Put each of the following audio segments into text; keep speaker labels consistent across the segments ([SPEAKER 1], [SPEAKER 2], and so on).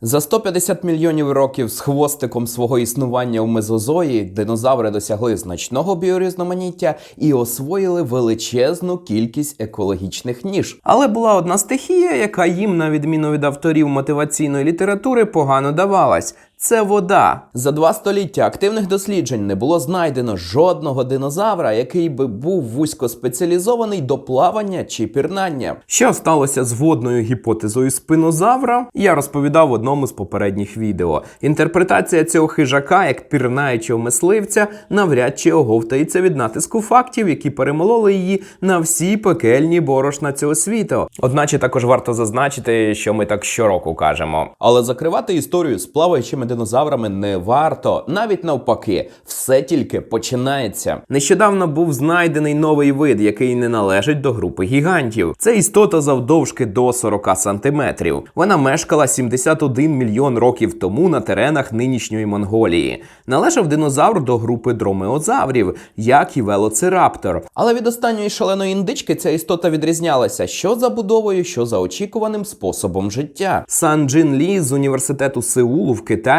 [SPEAKER 1] За 150 мільйонів років з хвостиком свого існування в мезозої динозаври досягли значного біорізноманіття і освоїли величезну кількість екологічних ніж. Але була одна стихія, яка їм, на відміну від авторів мотиваційної літератури, погано давалась. Це вода. За два століття активних досліджень не було знайдено жодного динозавра, який би був вузько спеціалізований до плавання чи пірнання. Що сталося з водною гіпотезою спинозавра? Я розповідав в одному з попередніх відео. Інтерпретація цього хижака як пірнаючого мисливця навряд чи оговтається від натиску фактів, які перемололи її на всі пекельні борошна цього світу. Одначе також варто зазначити, що ми так щороку кажемо. Але закривати історію з плаваючими динозаврами не варто, навіть навпаки, все тільки починається. Нещодавно був знайдений новий вид, який не належить до групи гігантів. Це істота завдовжки до 40 сантиметрів. Вона мешкала 71 мільйон років тому на теренах нинішньої Монголії. Належав динозавр до групи дромеозаврів, як і велоцираптор. Але від останньої шаленої індички ця істота відрізнялася що за будовою, що за очікуваним способом життя. Сан Джин Лі з університету Сеулу в Китаї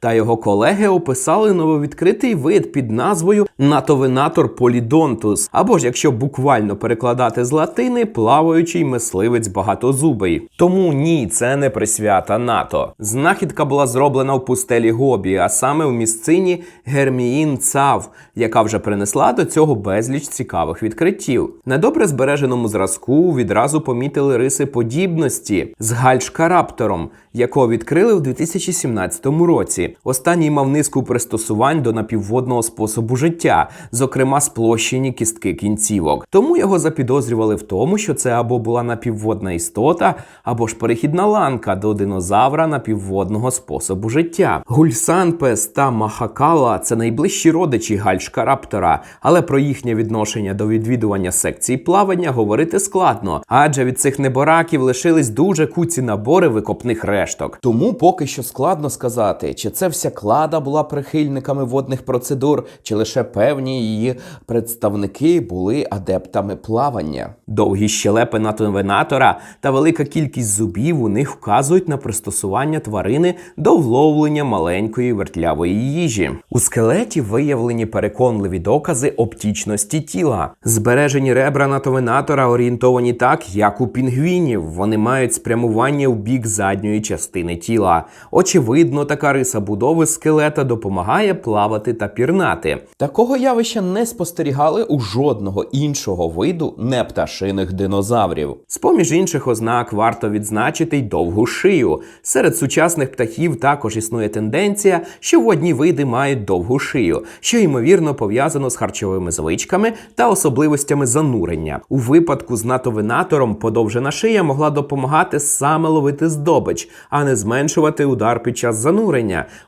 [SPEAKER 1] та його колеги описали нововідкритий вид під назвою натовинатор полідонтус, або ж якщо буквально перекладати з латини, плаваючий мисливець багатозубий. Тому ні, це не присвята НАТО. Знахідка була зроблена в пустелі Гобі, а саме в місцині Герміїн Цав, яка вже принесла до цього безліч цікавих відкриттів. На добре збереженому зразку відразу помітили риси подібності з гальшкараптором, якого відкрили в 2017 році. Останній мав низку пристосувань до напівводного способу життя, зокрема сплощені кістки кінцівок. Тому його запідозрювали в тому, що це або була напівводна істота, або ж перехідна ланка до динозавра напівводного способу життя. Гульсанпес та Махакала це найближчі родичі гальшкараптора, але про їхнє відношення до відвідування секцій плавання говорити складно, адже від цих небораків лишились дуже куці набори викопних решток. Тому поки що складно сказати, чи це вся клада була прихильниками водних процедур, чи лише певні її представники були адептами плавання. Довгі щелепи натовенатора та велика кількість зубів у них вказують на пристосування тварини до вловлення маленької вертлявої їжі. У скелеті виявлені переконливі докази оптічності тіла. Збережені ребра натовенатора орієнтовані так, як у пінгвінів. Вони мають спрямування в бік задньої частини тіла. Очевидно, така риса будови скелета допомагає плавати та пірнати. Такого явища не спостерігали у жодного іншого виду непташиних динозаврів. З поміж інших ознак варто відзначити й довгу шию. Серед сучасних птахів також існує тенденція, що водні види мають довгу шию, що ймовірно пов'язано з харчовими звичками та особливостями занурення. У випадку з натовинатором подовжена шия могла допомагати саме ловити здобич, а не зменшувати удар під час занурення,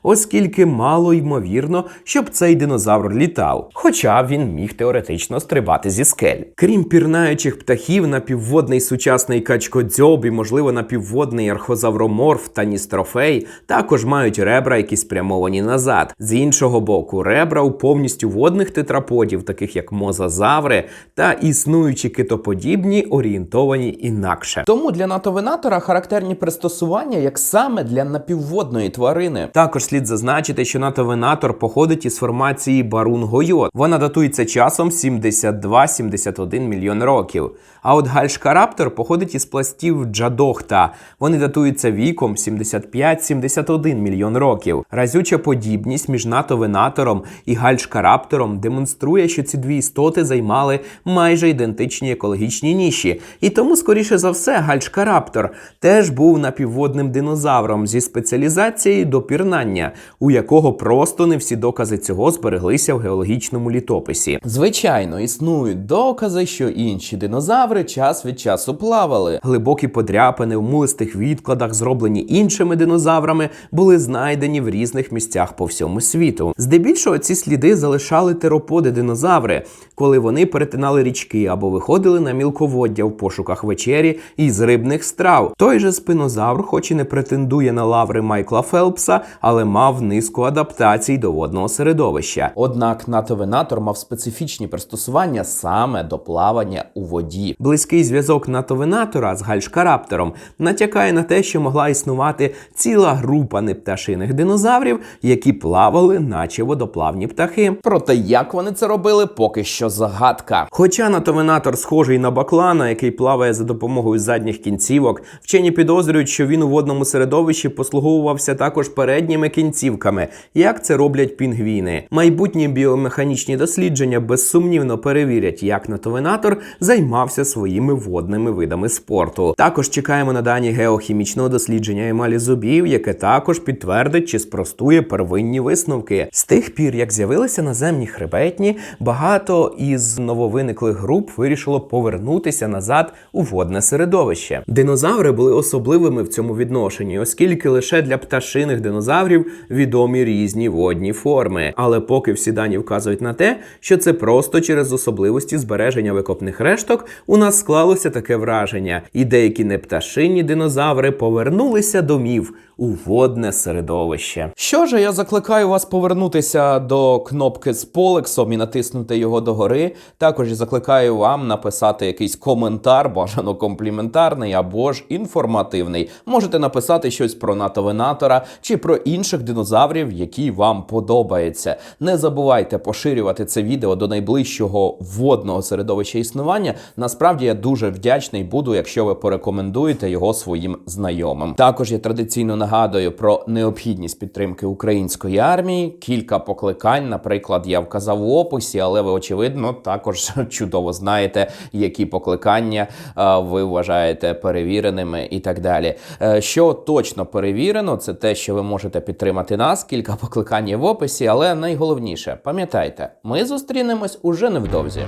[SPEAKER 1] оскільки мало ймовірно, щоб цей динозавр літав. Хоча він міг теоретично стрибати зі скель. Крім пірнаючих птахів, напівводний сучасний качкодзьоб і, можливо, напівводний архозавроморф та ністрофей також мають ребра, які спрямовані назад. З іншого боку, ребра у повністю водних тетраподів, таких як мозазаври та існуючі китоподібні, орієнтовані інакше. Тому для натовинатора характерні пристосування, як саме для напівводної тварини. Також слід зазначити, що натовинатор походить із формації барун гойот. Вона датується часом 72-71 мільйон років. А от гальшкараптор походить із пластів Джадохта. Вони датуються віком 75-71 мільйон років. Разюча подібність між натовинатором і гальшкараптором демонструє, що ці дві істоти займали майже ідентичні екологічні ніші. І тому, скоріше за все, гальшкараптор теж був напівводним динозавром зі спеціалізацією до пірнання, у якого просто не всі докази цього збереглися в геологічному літописі. Звичайно, існують докази, що інші динозаври час від часу плавали. Глибокі подряпини в мулистих відкладах, зроблені іншими динозаврами, були знайдені в різних місцях по всьому світу. Здебільшого ці сліди залишали тероподи динозаври, коли вони перетинали річки або виходили на мілководдя в пошуках вечері із рибних страв. Той же спинозавр, хоч і не претендує на лаври Майкла Фелпса, Фелпса, але мав низку адаптацій до водного середовища. Однак натовинатор мав специфічні пристосування саме до плавання у воді. Близький зв'язок натовинатора з гальшкараптором натякає на те, що могла існувати ціла група непташиних динозаврів, які плавали, наче водоплавні птахи. Проте як вони це робили, поки що загадка. Хоча натовинатор схожий на баклана, який плаває за допомогою задніх кінцівок, вчені підозрюють, що він у водному середовищі послуговувався також передніми кінцівками, як це роблять пінгвіни. Майбутні біомеханічні дослідження безсумнівно перевірять, як натовинатор займався своїми водними видами спорту. Також чекаємо на дані геохімічного дослідження емалі зубів, яке також підтвердить чи спростує первинні висновки. З тих пір, як з'явилися наземні хребетні, багато із нововиниклих груп вирішило повернутися назад у водне середовище. Динозаври були особливими в цьому відношенні, оскільки лише для пташиних динозаврів відомі різні водні форми. Але поки всі дані вказують на те, що це просто через особливості збереження викопних решток у нас склалося таке враження, і деякі непташинні динозаври повернулися домів у водне середовище. Що ж, я закликаю вас повернутися до кнопки з полексом і натиснути його догори. Також закликаю вам написати якийсь коментар, бажано компліментарний або ж інформативний. Можете написати щось про натовинатора чи про інших динозаврів, які вам подобаються. Не забувайте поширювати це відео до найближчого водного середовища існування. Насправді я дуже вдячний буду, якщо ви порекомендуєте його своїм знайомим. Також я традиційно нагадую про необхідність підтримки української армії. Кілька покликань, наприклад, я вказав у описі, але ви очевидно також чудово знаєте, які покликання е, ви вважаєте перевіреними і так далі. Е, Що точно перевірено, це те, що можете підтримати нас. Кілька покликань є в описі, але найголовніше, пам'ятайте, ми зустрінемось уже невдовзі.